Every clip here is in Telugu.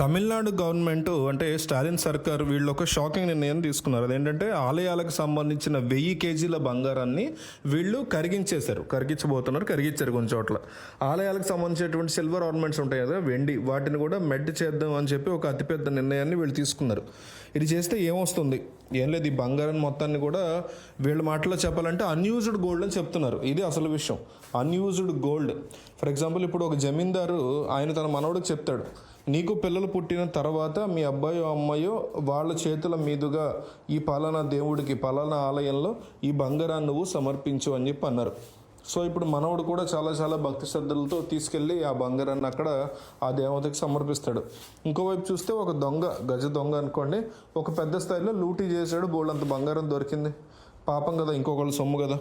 తమిళనాడు గవర్నమెంట్ అంటే స్టాలిన్ సర్కార్ వీళ్ళు ఒక షాకింగ్ నిర్ణయం తీసుకున్నారు. అదేంటంటే ఆలయాలకు సంబంధించిన వెయ్యి కేజీల బంగారాన్ని వీళ్ళు కరిగించేశారు. కరిగించబోతున్నారు కరిగించారు కొన్ని చోట్ల. ఆలయాలకు సంబంధించినటువంటి సిల్వర్ ఆర్నమెంట్స్ ఉంటాయి కదా వెండి వాటిని కూడా మెడ్ చేద్దాం అని చెప్పి ఒక అతిపెద్ద నిర్ణయాన్ని వీళ్ళు తీసుకున్నారు. ఇది చేస్తే ఏమొస్తుంది? ఏం లేదు ఈ బంగారం మొత్తాన్ని కూడా వీళ్ళ మాటలో చెప్పాలంటే అన్యూజ్డ్ గోల్డ్ అని చెప్తున్నారు. ఇది అసలు విషయం. అన్యూజ్డ్ గోల్డ్ ఫర్ ఎగ్జాంపుల్ ఇప్పుడు ఒక జమీందారు ఆయన తన మనవడికి చెప్తాడు. నీకు పిల్లలు పుట్టిన తర్వాత మీ అబ్బాయో అమ్మాయో వాళ్ళ చేతుల మీదుగా ఈ పలానా దేవుడికి పలానా ఆలయంలో ఈ బంగారాన్ని నువ్వు సమర్పించు అని చెప్పి అన్నారు. సో ఇప్పుడు మనవడు కూడా చాలా చాలా భక్తి శ్రద్ధలతో తీసుకెళ్ళి ఆ బంగారాన్ని అక్కడ ఆ దేవతకి సమర్పిస్తాడు. ఇంకోవైపు చూస్తే ఒక దొంగ గజ దొంగ అనుకోండి. ఒక పెద్ద స్థాయిలో లూటీ చేశాడు బోళ్ళంత బంగారం దొరికింది. పాపం కదా ఇంకొకళ్ళు సొమ్ము కదా.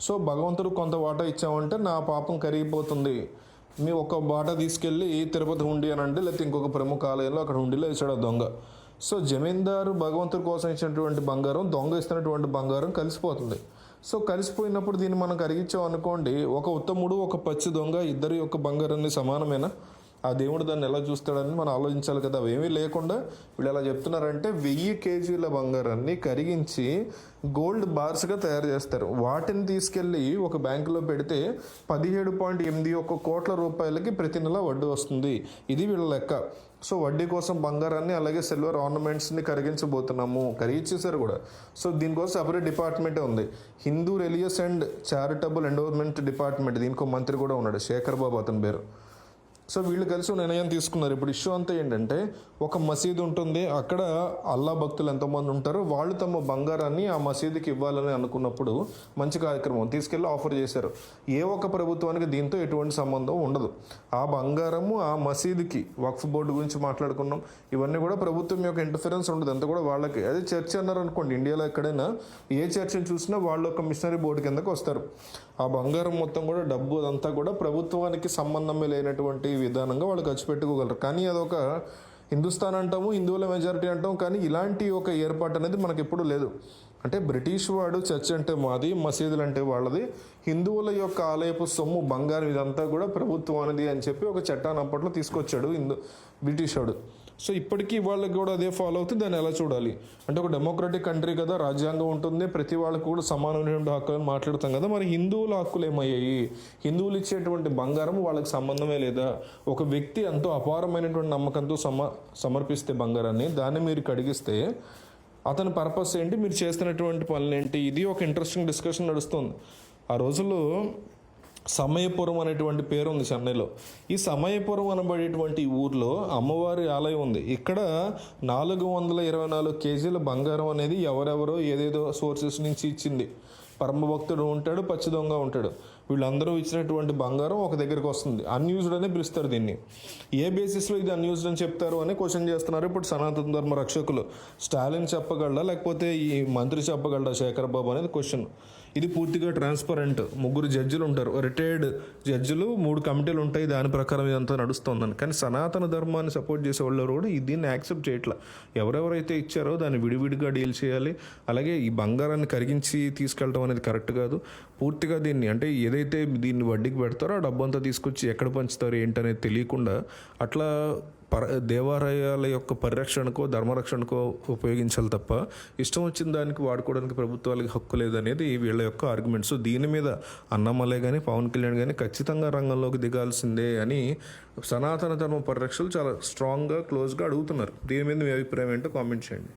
సో భగవంతుడు కొంత వాటా ఇచ్చామంటే నా పాపం కరిగిపోతుంది. మీ ఒక బాట తీసుకెళ్ళి తిరుపతి హుండీ అని అంటే లేకపోతే ఇంకొక ప్రముఖ ఆలయంలో అక్కడ హుండీలో వేసాడు ఆ దొంగ. సో జమీందారు భగవంతుడి కోసం ఇచ్చినటువంటి బంగారం దొంగ ఇస్తున్నటువంటి బంగారం కలిసిపోతుంది. సో కలిసిపోయినప్పుడు దీన్ని మనం కరిగించాం అనుకోండి ఒక ఉత్తముడు ఒక పచ్చి దొంగ ఇద్దరి యొక్క బంగారాన్ని సమానమేనా? ఆ దేవుడు దాన్ని ఎలా చూస్తాడని మనం ఆలోచించాలి కదా. అవేమీ లేకుండా వీళ్ళు ఎలా చెప్తున్నారంటే వెయ్యి కేజీల బంగారాన్ని కరిగించి గోల్డ్ బార్స్గా తయారు చేస్తారు. వాటిని తీసుకెళ్ళి ఒక బ్యాంకులో పెడితే పదిహేడు పాయింట్ ఎనిమిది ఒక కోట్ల రూపాయలకి ప్రతి నెల వడ్డీ వస్తుంది. ఇది వీళ్ళ లెక్క. సో వడ్డీ కోసం బంగారాన్ని అలాగే సిల్వర్ ఆర్నమెంట్స్ని కరిగించబోతున్నాము. కరిగించేశారు కూడా. సో దీనికోసం సపరేట్ డిపార్ట్మెంటే ఉంది. Hindu religious and charitable endowment department. దీనికి ఒక మంత్రి కూడా ఉన్నాడు. శేఖర్ బాబు అతని పేరు. సో వీళ్ళు కలిసి నిర్ణయం తీసుకున్నారు. ఇప్పుడు ఇష్యూ అంతా ఏంటంటే ఒక మసీదు ఉంటుంది అక్కడ అల్లా భక్తులు ఎంతోమంది ఉంటారో వాళ్ళు తమ బంగారాన్ని ఆ మసీదుకి ఇవ్వాలని అనుకున్నప్పుడు మంచి కార్యక్రమం తీసుకెళ్ళి ఆఫర్ చేశారు. ఏ ఒక్క ప్రభుత్వానికి దీంతో ఎటువంటి సంబంధం ఉండదు. ఆ బంగారము ఆ మసీదుకి వక్ఫ్ బోర్డు గురించి మాట్లాడుకున్నాం. ఇవన్నీ కూడా ప్రభుత్వం యొక్క ఇంటర్ఫరెన్స్ ఉండదు. అంత కూడా వాళ్ళకి. అదే చర్చ్ అన్నారు అనుకోండి ఇండియాలో ఎక్కడైనా ఏ చర్చని చూసినా వాళ్ళు ఒక మిషనరీ బోర్డు కిందకు వస్తారు. ఆ బంగారం మొత్తం కూడా డబ్బు అదంతా కూడా ప్రభుత్వానికి సంబంధమే లేనటువంటి విధానంగా వాళ్ళు ఖర్చు పెట్టుకోగలరు. కానీ అదొక హిందుస్థాన్ అంటాము హిందువుల మెజారిటీ అంటాం కానీ ఇలాంటి ఒక ఏర్పాటు అనేది మనకి ఎప్పుడు లేదు. అంటే బ్రిటిష్ వాడు చర్చ్ అంటే మాది మసీదులు అంటే వాళ్ళది. హిందువుల యొక్క ఆలయపు సొమ్ము బంగారం ఇదంతా కూడా ప్రభుత్వం అనేది అని చెప్పి ఒక చట్టాన్ని అప్పట్లో తీసుకొచ్చాడు హిందూ బ్రిటిష్ వాడు. సో ఇప్పటికీ వాళ్ళకి కూడా అదే ఫాలో అవుతుంది. దాన్ని ఎలా చూడాలి? అంటే ఒక డెమోక్రటిక్ కంట్రీ కదా రాజ్యాంగం ఉంటుంది. ప్రతి వాళ్ళకి కూడా సమానమైనటువంటి హక్కులను మాట్లాడతాం కదా. మరి హిందువుల హక్కులు ఏమయ్యాయి? హిందువులు ఇచ్చేటువంటి బంగారం వాళ్ళకి సంబంధమే లేదా? ఒక వ్యక్తి ఎంతో అపారమైనటువంటి నమ్మకంతో సమ సమర్పిస్తే బంగారాన్ని దాన్ని మీరు కడిగిస్తే అతని పర్పస్ ఏంటి? మీరు చేస్తున్నటువంటి పనులు ఏంటి ఇది ఒక ఇంట్రెస్టింగ్ డిస్కషన్ నడుస్తుంది. ఆ రోజుల్లో సమయపురం అనేటువంటి పేరు ఉంది చెన్నైలో. ఈ సమయపురం అనబడేటువంటి ఊర్లో అమ్మవారి ఆలయం ఉంది. ఇక్కడ నాలుగు వందల ఇరవై నాలుగు కేజీల బంగారం అనేది ఎవరెవరో ఏదేదో సోర్సెస్ నుంచి ఇచ్చింది. పరమభక్తుడు ఉంటాడు పచ్చి దొంగ ఉంటాడు. వీళ్ళందరూ ఇచ్చినటువంటి బంగారం ఒక దగ్గరికి వస్తుంది. అన్యూజ్డ్ అనే పిలుస్తారు దీన్ని. ఏ బేసిస్లో ఇది అన్యూజ్డ్ అని చెప్తారు అని క్వశ్చన్ చేస్తున్నారు ఇప్పుడు సనాతన ధర్మ రక్షకులు. స్టాలిన్ చెప్పగలడా లేకపోతే ఈ మంత్రి చెప్పగలడా శేఖర్ బాబు అనేది క్వశ్చన్ ఇది పూర్తిగా ట్రాన్స్పరెంట్ ముగ్గురు జడ్జిలు ఉంటారు. రిటైర్డ్ జడ్జిలు మూడు కమిటీలు ఉంటాయి. దాని ప్రకారం ఇదంతా నడుస్తుందని. కానీ సనాతన ధర్మాన్ని సపోర్ట్ చేసే వాళ్ళు కూడా దీన్ని యాక్సెప్ట్ చేయట్లా. ఎవరెవరైతే ఇచ్చారో దాన్ని విడివిడిగా డీల్ చేయాలి. అలాగే ఈ బంగారాన్ని కరిగించి తీసుకెళ్ళడం అనేది కరెక్ట్ కాదు. పూర్తిగా దీన్ని అంటే ఏదైతే దీన్ని వడ్డీకి పెడతారో ఆ డబ్బంతా తీసుకొచ్చి ఎక్కడ పంచుతారు ఏంటనేది తెలియకుండా అట్లా పర దేవాలయాల యొక్క పరిరక్షణకో ధర్మరక్షణకో ఉపయోగించాలి తప్ప ఇష్టం వచ్చిన దానికి వాడుకోవడానికి ప్రభుత్వాలకి హక్కు లేదనేది వీళ్ళ యొక్క ఆర్గ్యుమెంట్స్ దీని మీద అన్నమలే కానీ పవన్ కళ్యాణ్ కానీ ఖచ్చితంగా రంగంలోకి దిగాల్సిందే అని సనాతన ధర్మ పరిరక్షలు చాలా స్ట్రాంగ్గా క్లోజ్గా అడుగుతున్నారు. దీని మీద మీ అభిప్రాయం ఏంటో కామెంట్ చేయండి.